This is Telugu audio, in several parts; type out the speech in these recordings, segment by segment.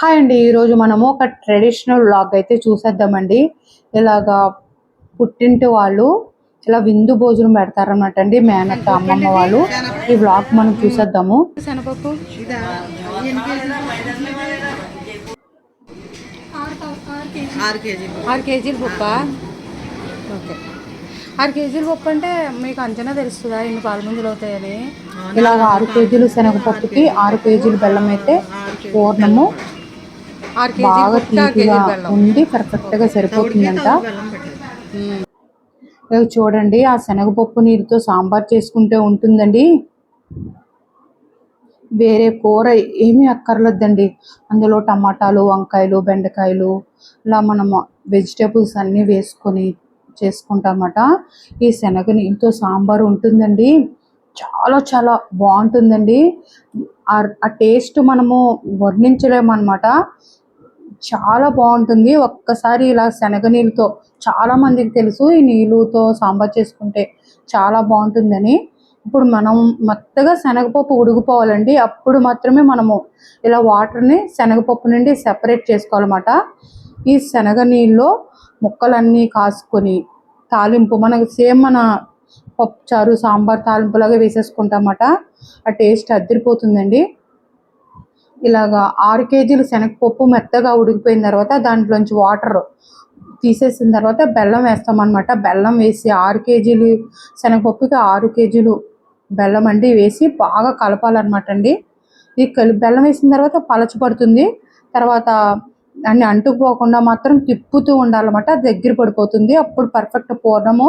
హాయ్ అండి ఈరోజు మనము ఒక ట్రెడిషనల్ వ్లాగ్ అయితే చూసేద్దామండి. ఇలాగా పుట్టింటి వాళ్ళు ఇలా విందు భోజనం పెడతారన్నమాట అండి మేనత్త అమ్మమ్మ వాళ్ళు. ఈ వ్లాగ్ మనం చూసేద్దాము. ఆరు కేజీ ఆరు కేజీలు పప్ప? ఓకే. ఆరు కేజీల పప్పు అంటే మీకు అంచనా తెలుస్తుందా ఇన్ని పాలముంజలు అవుతాయని? ఇలా ఆరు కేజీలు శనగపప్పుకి ఆరు కేజీలు బెల్లం అయితే పూర్ణము. బాగా తీపిగా ఉండి కరెక్ట్గా సరిపోతుందంట. చూడండి ఆ శనగపప్పు నీరుతో సాంబార్ చేసుకుంటే ఉంటుందండి. వేరే కూర ఏమీ అక్కర్లేదండి అందులో టమాటాలు వంకాయలు బెండకాయలు ఇలా మనము వెజిటేబుల్స్ అన్నీ వేసుకొని చేసుకుంటామట. ఈ శనగ నీళ్ళతో సాంబార్ ఉంటుందండి. చాలా చాలా బాగుంటుందండి. ఆ- ఆ టేస్ట్ మనము వర్ణించలేమన్నమాట. చాలా బాగుంటుంది. ఒక్కసారి ఇలా శనగ నీళ్ళతో చాలా మందికి తెలుసు ఈ నీళ్ళతో సాంబార్ చేసుకుంటే చాలా బాగుంటుందని. ఇప్పుడు మనం మెత్తగా శనగపప్పు ఉడికిపోవాలండి. అప్పుడు మాత్రమే మనము ఇలా వాటర్ని శనగపప్పు నుండి సెపరేట్ చేసుకోవాలన్నమాట. ఈ శనగ నీళ్ళలో ముక్కలన్నీ కాసుకొని తాలింపు మనకి సేమ్ మన పప్పు చారు సాంబార్ తాలింపులాగా వేసేసుకుంటామట. ఆ టేస్ట్ అద్దరిపోతుందండి. ఇలాగా ఆరు కేజీలు శనగపప్పు మెత్తగా ఉడికిపోయిన తర్వాత దాంట్లోంచి వాటర్ తీసేసిన తర్వాత బెల్లం వేస్తామన్నమాట. బెల్లం వేసి ఆరు కేజీలు శనగపప్పుకి ఆరు కేజీలు బెల్లం అండి వేసి బాగా కలపాలన్నమాట అండి. ఈ కలి బెల్లం వేసిన తర్వాత పలచబడుతుంది. తర్వాత దాన్ని అంటుకుపోకుండా మాత్రం తిప్పుతూ ఉండాలన్నమాట. దగ్గర పడిపోతుంది. అప్పుడు పర్ఫెక్ట్ పూర్ణము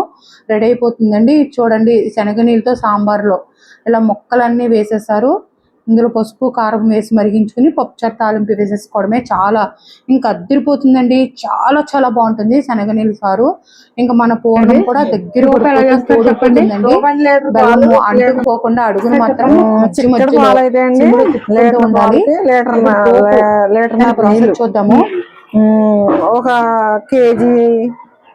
రెడీ అయిపోతుందండి. చూడండి శనగ నీళ్ళతో సాంబార్లో. ఇలా ముక్కలన్నీ వేసేసారు. ఇందులో పసుపు కారం వేసి మరిగించుకుని పప్పుచారు తాలింపు వేసేసుకోవడమే చాలా ఇంకా అద్దరిపోతుందండి. చాలా చాలా బాగుంటుంది శనగనీళ్ళ సారు ఇంకా మన పూర్ణం కూడా దగ్గర బెల్లము అంటుకుపోకుండా అడుగును మాత్రం మధ్య మధ్యలో ఉండాలి. ప్రాసెస్. చూద్దాము. ఒక కేజీ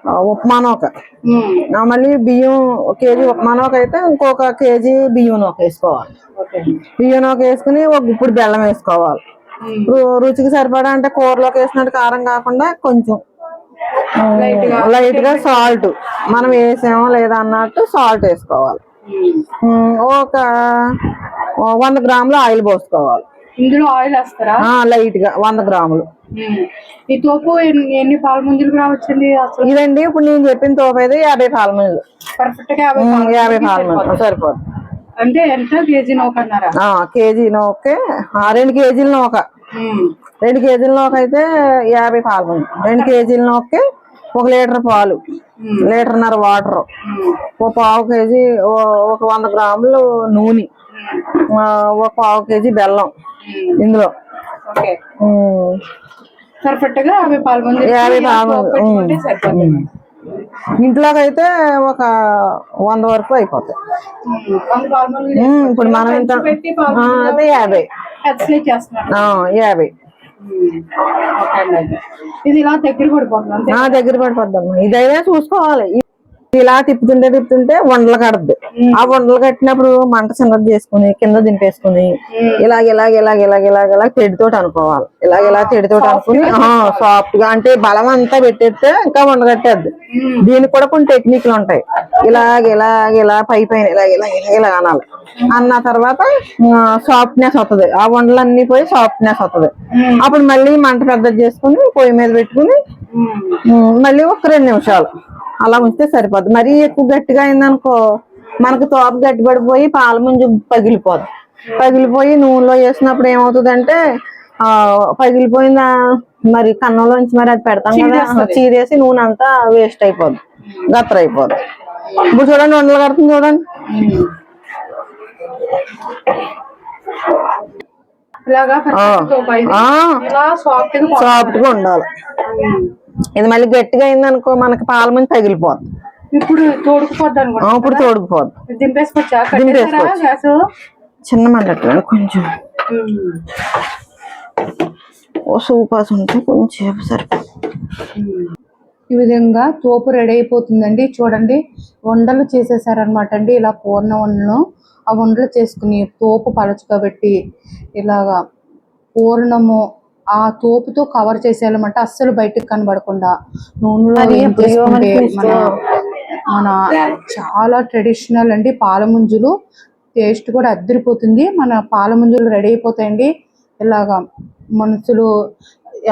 ఆ, ఉప్మా నూక ఉమ్, ఆ, మళ్ళీ బియ్యం ఒక కేజీ ఉప్మా నూక అయితే ఇంకొక కేజీ బియ్యం నూక వేసుకోవాలి. బియ్యం నూక వేసుకుని ఒక గుప్పుడు బెల్లం వేసుకోవాలి. రుచికి సరిపడా అంటే కూరలోకి వేసినట్టు కారం కాకుండా కొంచెం. లైట్గా సాల్ట్. మనం వేసామో లేదా అన్నట్టు సాల్ట్ వేసుకోవాలి. ఒక వంద గ్రాములు ఆయిల్ పోసుకోవాలి. ఇందులో ఆయిల్ వేస్తారా? లైట్గా వంద గ్రాములు. ఈ తోపు ఎన్ని పాల ముంజలకు రావచ్చండి అసలు? ఇదండి ఇప్పుడు నేను చెప్పిన తోపు అయితే యాభై పాలమీలు పర్ఫెక్ట్గా యాభై పాల పాలమీలు సరిపోతుంది. అంటే ఎంత కేజీ నూకన్నారా కేజీ నూకే. రెండు కేజీల నూక. రెండు కేజీల నూక అయితే యాభై పాలమీలు రెండు కేజీల నూకే ఒక లీటర్ పాలు. లీటర్న్నర వాటర్. ఒక పావు కేజీ ఒక వంద గ్రాములు నూనె. ఒక పావు కేజీ బెల్లం. ఇందులో. పర్ఫెక్ట్గా యాభై పాల యాభై పాల సరిపోతుంది. ఇంట్లోకి అయితే ఒక వంద వరకు అయిపోతాయి. ఇప్పుడు మనం ముంజలు అదే యాభై. యాభై. ఇది ఇలా దగ్గర పడిపోతుంది దగ్గర పడిపోద్దమ్మా. ఇదైనా చూసుకోవాలి. ఇలా తిప్పుతుంటే తిప్పుతుంటే వండలు కడద్దు. ఆ వండలు కట్టినప్పుడు మంట చిన్నది చేసుకుని కింద దింపేసుకుని ఇలాగ ఇలాగ ఇలాగ ఇలాగ ఇలాగ ఇలాగ తెడితోటి అనుకోవాలి. ఇలాగ ఇలా తెడితోటి అనుకుని సాఫ్ట్గా అంటే బలం అంతా పెట్టేస్తే ఇంకా వండగట్టేద్ది దీనికి కూడా కొన్ని టెక్నిక్లు ఉంటాయి. ఇలాగ ఇలాగ ఇలా పై పైన ఇలాగ ఇలాగ ఇలాగ ఇలా అనాలి. అన్న తర్వాత సాఫ్ట్నెస్ వస్తుంది ఆ వండలన్నీ పోయి సాఫ్ట్నెస్ వస్తుంది అప్పుడు మళ్ళీ మంట పెద్దది చేసుకుని పొయ్యి మీద పెట్టుకుని మళ్ళీ ఒక రెండు నిమిషాలు. అలా ఉంచితే సరిపోద్ది. మరీ ఎక్కువ గట్టిగా అయిందనుకో మనకు తోపు గట్టిపడిపోయి పాల ముంజు పగిలిపోదు. పగిలిపోయి నూనెలో వేసినప్పుడు ఏమవుతుందంటే ఆ పగిలిపోయిన మరి కన్నంలోంచి మరి అది పెడతాం కదా చీరేసి నూనె అంతా వేస్ట్ అయిపోద్ది గత్తర అయిపోద్ది ఇప్పుడు చూడండి వండలు కడుతుంది చూడండి. సాఫ్ట్గా ఉండాలి. ఇది మళ్ళీ గట్టిగా అయిందనుకో మనకి పాల ముంజు పగిలిపోద్ది ఇప్పుడు తోడుకుపోద్ది అనుకోండి ఆ, ఇప్పుడు తోడుకుపోద్ది. దింపేసుకోవచ్చా? చిన్న మంట కొంచెం. ఓ సూపాస్ ఉంటే కొంచెం సరిపోతుంది ఈ విధంగా తోపు రెడీ అయిపోతుందండి. చూడండి వండలు చేసేసారనమాట అండి. ఇలా పూర్ణ వండలు ఆ వండలు చేసుకుని తోపు పలచగా పెట్టి ఇలాగా పూర్ణము ఆ తోపుతో కవర్ చేసేయాలన్నమాట అస్సలు బయటకు కనబడకుండా నూనెలో మన మన చాలా ట్రెడిషనల్ అండి పాల ముంజులు టేస్ట్ కూడా అద్దరిపోతుంది. మన పాల ముంజులు రెడీ అయిపోతాయండి. ఇలాగా మనుషులు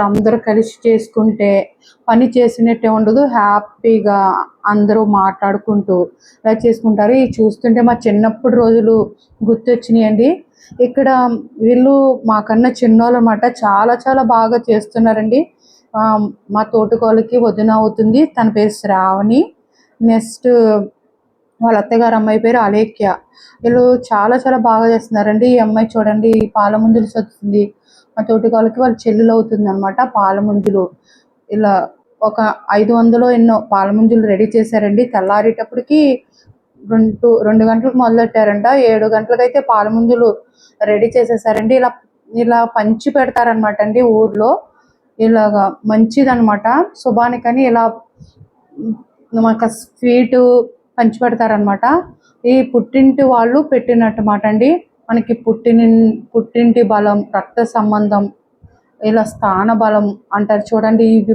అందరూ కలిసి చేసుకుంటే పని చేసినట్టే ఉండదు. హ్యాపీగా అందరూ మాట్లాడుకుంటూ ఇలా చేసుకుంటారు. ఇవి చూస్తుంటే మా చిన్నప్పుడు రోజులు గుర్తొచ్చినాయండి. ఇక్కడ వీళ్ళు మాకన్నా చిన్నోళ్ళు అనమాట చాలా చాలా బాగా చేస్తున్నారండి. మా తోటకోళ్ళకి వదిన అవుతుంది. తన పేరు శ్రావణి. నెక్స్ట్ వాళ్ళ అత్తగారు అమ్మాయి పేరు అలేఖ్య. వీళ్ళు చాలా చాలా బాగా చేస్తున్నారండి. ఈ అమ్మాయి చూడండి ఈ పాల మా తోటికాళ్ళకి వాళ్ళ చెల్లెలు అవుతుంది అనమాట పాల ముంజులు. ఇలా ఒక ఐదు వందలు ఎన్నో పాల ముంజులు రెడీ చేశారండి. తెల్లారేటప్పటికి రెండు రెండు గంటలకు మొదలెట్టారంట. ఏడు గంటలకైతే పాలముంజులు రెడీ చేసేసారండి. ఇలా ఇలా పంచి పెడతారనమాట అండి ఊర్లో. ఇలాగా మంచిదన్నమాట. శుభానికని ఇలా మాకు స్వీట్ పంచి పెడతారనమాట ఈ పుట్టింటి వాళ్ళు పెట్టినట్టు మాట అండి. మనకి పుట్టిన పుట్టింటి బలం రక్త సంబంధం ఇలా స్థాన బలం అంటారు చూడండి. ఇవి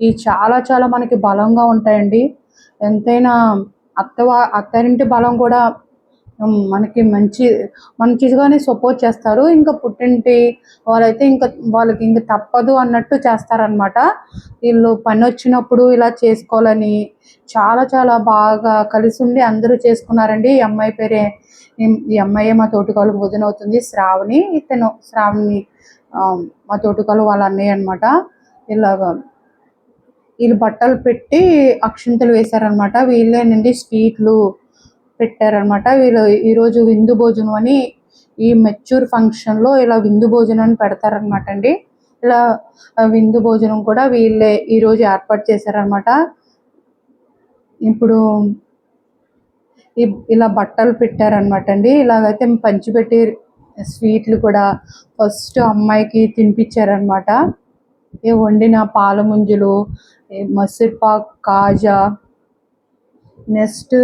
ఇవి చాలా చాలా మనకి బలంగా ఉంటాయండి. ఎంతైనా అత్తవా అత్తారింటి బలం కూడా మనకి మంచి మంచిగానే సపోర్ట్ చేస్తారు. ఇంకా పుట్టింటి వాళ్ళైతే ఇంకా వాళ్ళకి ఇంకా తప్పదు అన్నట్టు చేస్తారనమాట వీళ్ళు పని వచ్చినప్పుడు ఇలా చేసుకోవాలని చాలా చాలా బాగా కలిసి ఉండి అందరూ చేసుకున్నారండి. ఈ అమ్మాయి పేరే ఈ- అమ్మాయి మా తోటికాలకు వదిన అవుతుంది. శ్రావణి ఇతను శ్రావణి మా తోటికాలు వాళ్ళ అన్నయ్య అనమాట ఇలాగా వీళ్ళు బట్టలు పెట్టి అక్షింతలు వేశారనమాట. వీళ్ళేనండి స్వీట్లు పెట్టారనమాట. వీళ్ళు ఈరోజు విందు భోజనం అని ఈ మెచ్యూర్ ఫంక్షన్లో ఇలా విందు భోజనం అని పెడతారనమాట అండి. ఇలా విందు భోజనం కూడా వీళ్ళే ఈరోజు ఏర్పాటు చేశారనమాట. ఇప్పుడు ఇలా బట్టలు పెట్టారనమాట అండి. ఇలాగైతే పంచిపెట్టి స్వీట్లు కూడా ఫస్ట్ అమ్మాయికి తినిపించారనమాట. ఏ వండిన పాల ముంజులు మసిర్పాక్ కాజా నెక్స్ట్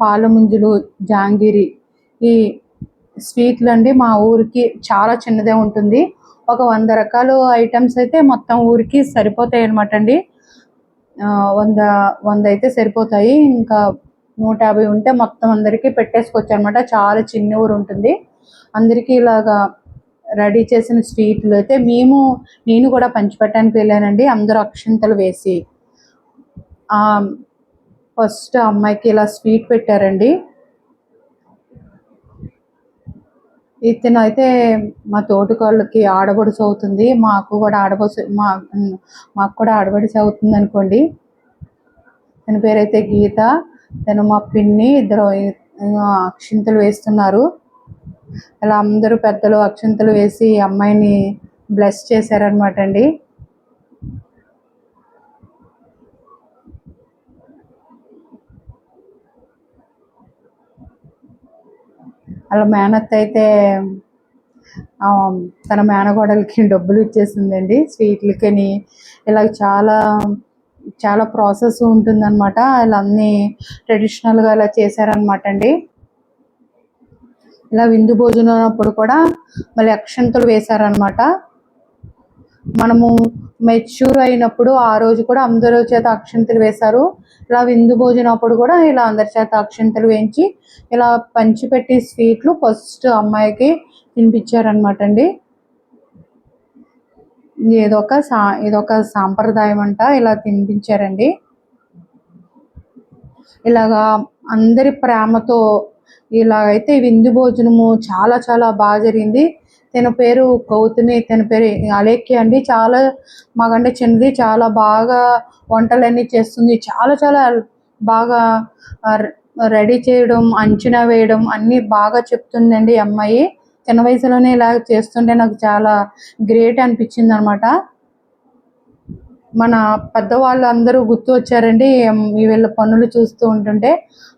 పాల ముంజులు జాంగిరి. ఈ స్వీట్లు అండి మా ఊరికి చాలా చిన్నదే ఉంటుంది. ఒక వంద రకాల ఐటమ్స్ అయితే మొత్తం ఊరికి సరిపోతాయి అనమాట అండి. వంద వంద అయితే సరిపోతాయి. ఇంకా నూట యాభై ఉంటే మొత్తం అందరికీ పెట్టేసుకోవచ్చు అనమాట చాలా చిన్న ఊరు ఉంటుంది. అందరికీ ఇలాగా రెడీ చేసిన స్వీట్లు అయితే మేము నేను కూడా పంచిపెట్టడానికి వెళ్ళానండి. అందరూ అక్షింతలు వేసి. ఫస్ట్ అమ్మాయికి ఇలా స్వీట్ పెట్టారండి. ఇతను అయితే మా తోటికోళ్ళకి ఆడబడుసు అవుతుంది మాకు కూడా ఆడబడుసు మా మాకు కూడా ఆడబడిసి అవుతుంది అనుకోండి. తన పేరైతే గీత. తను మా పిన్ని. ఇద్దరు అక్షింతలు వేస్తున్నారు. అలా అందరూ పెద్దలు అక్షంతలు వేసి అమ్మాయిని బ్లెస్ చేశారనమాట అండి. అలా మేనత్త అయితే ఆ, తన మేనగోడలకి డబ్బులు ఇచ్చేసిందండి. స్వీట్లకని ఇలా చాలా చాలా ప్రాసెస్ ఉంటుందన్నమాట. ఇలా అన్ని ట్రెడిషనల్గా ఇలా చేశారనమాట అండి. ఇలా విందు భోజనం అప్పుడు కూడా మళ్ళీ అక్షంతలు వేశారనమాట మనము మెచ్యూర్ అయినప్పుడు ఆ రోజు కూడా అందరి చేత అక్షంతలు వేశారు. ఇలా విందు భోజనం అప్పుడు కూడా ఇలా అందరి చేత అక్షంతలు వేయించి ఇలా పంచిపెట్టి స్వీట్లు ఫస్ట్ అమ్మాయికి తినిపించారనమాట అండి. ఇదొక సా ఇదొక సాంప్రదాయం అంట ఇలా తినిపించారండి. ఇలాగా అందరి ప్రేమతో ఇలాగైతే విందు భోజనము చాలా చాలా బాగా జరిగింది. తన పేరు గౌతమి తన పేరు అలేఖ్య అండి. చాలా మాకంటే చిన్నది చాలా బాగా వంటలన్నీ చేస్తుంది. చాలా చాలా బాగా రెడీ చేయడం అంచనా వేయడం అన్నీ బాగా చెప్తుందండి అమ్మాయి. చిన్న వయసులోనే ఇలా చేస్తుంటే నాకు చాలా గ్రేట్ అనిపించింది అనమాట మన పెద్దవాళ్ళు అందరూ గుర్తు వచ్చారండి ఈ వీళ్ళ పనులు చూస్తూ ఉంటుంటే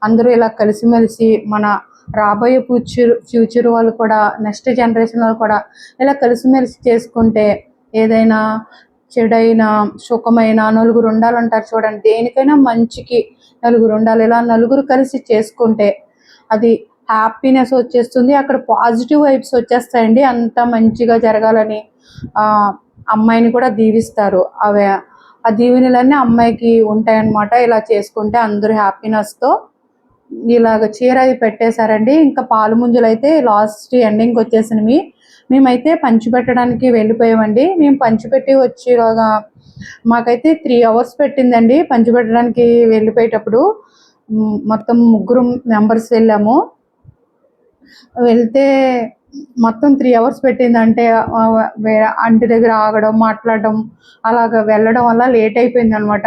అందరూ ఇలా కలిసిమెలిసి మన రాబోయే ఫ్యూచర్ ఫ్యూచర్ వాళ్ళు కూడా నెక్స్ట్ జనరేషన్ వాళ్ళు కూడా ఇలా కలిసిమెలిసి చేసుకుంటే ఏదైనా చెడైన సుఖమైన నలుగురు ఉండాలంటారు చూడండి. దేనికైనా మంచికి నలుగురు ఉండాలి. ఇలా నలుగురు కలిసి చేసుకుంటే అది హ్యాపీనెస్ వచ్చేస్తుంది. అక్కడ పాజిటివ్ వైబ్స్ వచ్చేస్తాయండి. అంత మంచిగా జరగాలని ఆ, అమ్మాయిని కూడా దీవిస్తారు. అవి ఆ దీవెనలన్నీ అమ్మాయికి ఉంటాయన్నమాట. ఇలా చేసుకుంటే అందరూ హ్యాపీనెస్తో ఇలాగ చీర అది పెట్టేశారండి. ఇంకా పాలు ముంజలు అయితే లాస్ట్ ఎండింగ్ వచ్చేసినవి. మేమైతే పంచి పెట్టడానికి వెళ్ళిపోయామండి. మేము పంచిపెట్టి వచ్చేలాగా మాకైతే త్రీ అవర్స్ పెట్టిందండి పంచి పెట్టడానికి వెళ్ళిపోయేటప్పుడు మొత్తం ముగ్గురు మెంబర్స్ వెళ్ళాము. వెళ్తే మొత్తం త్రీ అవర్స్ పెట్టిందంటే వేరే ఆంటీ దగ్గర ఆగడం మాట్లాడడం అలాగ వెళ్ళడం వల్ల లేట్ అయిపోయింది అనమాట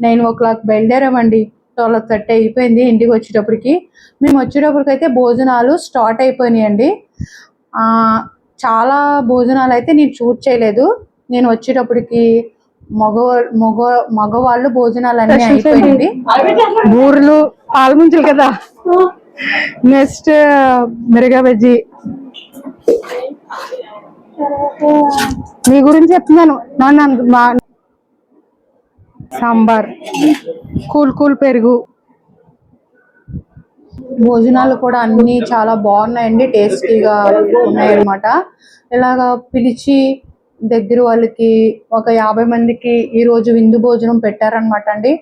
నైన్ ఓ క్లాక్ బయలుదేరామండి. ట్వెల్వ్ థర్టీ అయిపోయింది ఇంటికి వచ్చేటప్పటికి. మేము వచ్చేటప్పటికైతే భోజనాలు స్టార్ట్ అయిపోయినాయండి. ఆ, చాలా భోజనాలు అయితే నేను చూట్ చేయలేదు. నేను వచ్చేటప్పటికి మగ మగ మగవాళ్ళు భోజనాలు అన్నీ అయిపోయింది బూరెలు పాలముంచులు కదా. నెక్స్ట్ మిరగా బజ్జి మీ గురించి చెప్తున్నాను. నన్ను మా సాంబార్. కూల్ కూల్ పెరుగు. భోజనాలు కూడా అన్నీ చాలా బాగున్నాయండి టేస్టీగా ఉన్నాయన్నమాట. ఇలాగా పిలిచి దగ్గర వాళ్ళకి ఒక యాభై మందికి ఈ రోజు విందు భోజనం పెట్టారనమాట అండి.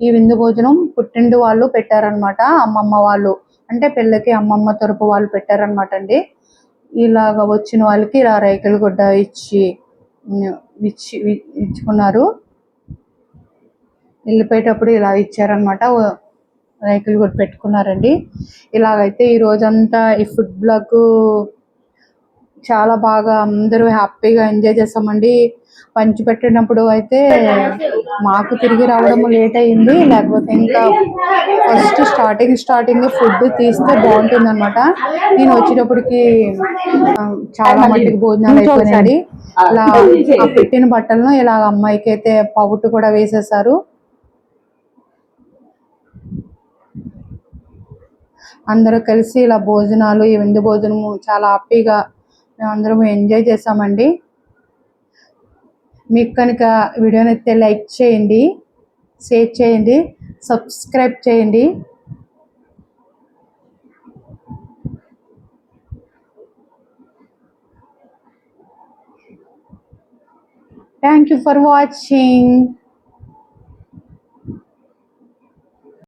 ఈ విందు భోజనం పుట్టిండు వాళ్ళు పెట్టారనమాట అమ్మమ్మ వాళ్ళు. అంటే పిల్లకి అమ్మమ్మ తరపు వాళ్ళు పెట్టారనమాట అండి. ఇలాగ వచ్చిన వాళ్ళకి ఇలా రైకల గుడ్డ ఇచ్చి ఇచ్చి ఇచ్చుకున్నారు. వెళ్ళిపోయేటప్పుడు ఇలా ఇచ్చారనమాట రైకులు కూడా పెట్టుకున్నారండి. ఇలాగైతే ఈ రోజంతా ఈ ఫుడ్ బ్లాగ్ చాలా బాగా అందరూ హ్యాపీగా ఎంజాయ్ చేసామండి. పంచి పెట్టినప్పుడు అయితే మాకు తిరిగి రావడం లేట్ అయింది. లేకపోతే ఇంకా ఫస్ట్ స్టార్టింగ్ స్టార్టింగ్ ఫుడ్ తీస్తే బాగుంటుంది అనమాట నేను వచ్చేటప్పటికి చాలా మట్టికి భోజనాలు అయిపోయినాయండి ఇలా ఆ పెట్టిన బట్టలను ఇలా అమ్మాయికి అయితే పౌట్ కూడా వేసేసారు. అందరూ కలిసి ఇలా భోజనాలు ఈ విందు భోజనము చాలా హ్యాపీగా అందరం ఎంజాయ్ చేసామండి మీకు కనుక వీడియో నైతే లైక్ చేయండి షేర్ చేయండి సబ్స్క్రైబ్ చేయండి. Thank you for watching